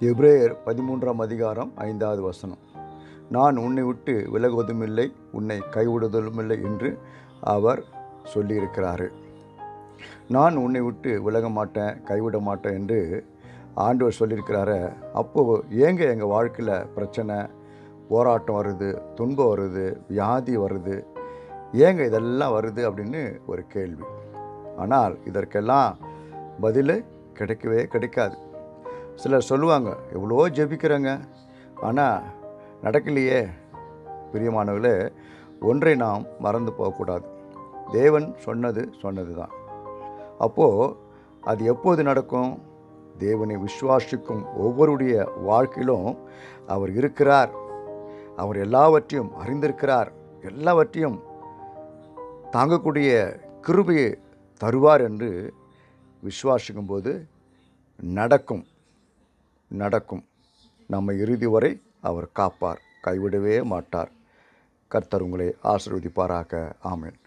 எப்ரேயர் பதிமூன்றாம் அதிகாரம் ஐந்தாவது வசனம். நான் உன்னை விட்டு விலகுவதுமில்லை உன்னை கைவிடுவதுமில்லை என்று அவர் சொல்லியிருக்கிறாரு. நான் உன்னை விட்டு விலக மாட்டேன் கைவிட மாட்டேன் என்று ஆண்டவர் சொல்லியிருக்கிறாரு. அப்போது ஏங்க எங்கள் வாழ்க்கையில் பிரச்சனை போராட்டம் வருது துன்பம் வருது வியாதி வருது? ஏங்க இதெல்லாம் வருது அப்படின்னு ஒரு கேள்வி. ஆனால் இதற்கெல்லாம் பதில் கிடைக்கவே கிடைக்காது. சிலர் சொல்லுவாங்க எவ்வளோ ஜெபிக்கிறேங்க. ஆனால் நடக்கலையே பிரியமானவர்களே ஒன்றை நாம் மறந்து போகக்கூடாது. தேவன் சொன்னது சொன்னது தான் அப்போது அது எப்போது நடக்கும்? தேவனை விசுவாசிக்கும் ஒவ்வொருடைய வாழ்க்கையிலும் அவர் இருக்கிறார். அவர் எல்லாவற்றையும் அறிந்திருக்கிறார். எல்லாவற்றையும் தாங்கக்கூடிய கிருபையை தருவார் என்று விசுவாசிக்கும் போது நடக்கும். நடக்கும். நம்ம இறுதி வரை அவர் காப்பார் கைவிடவே மாட்டார். கர்த்தர் உங்களை ஆசீர்வதிப்பாராக. ஆமேன்.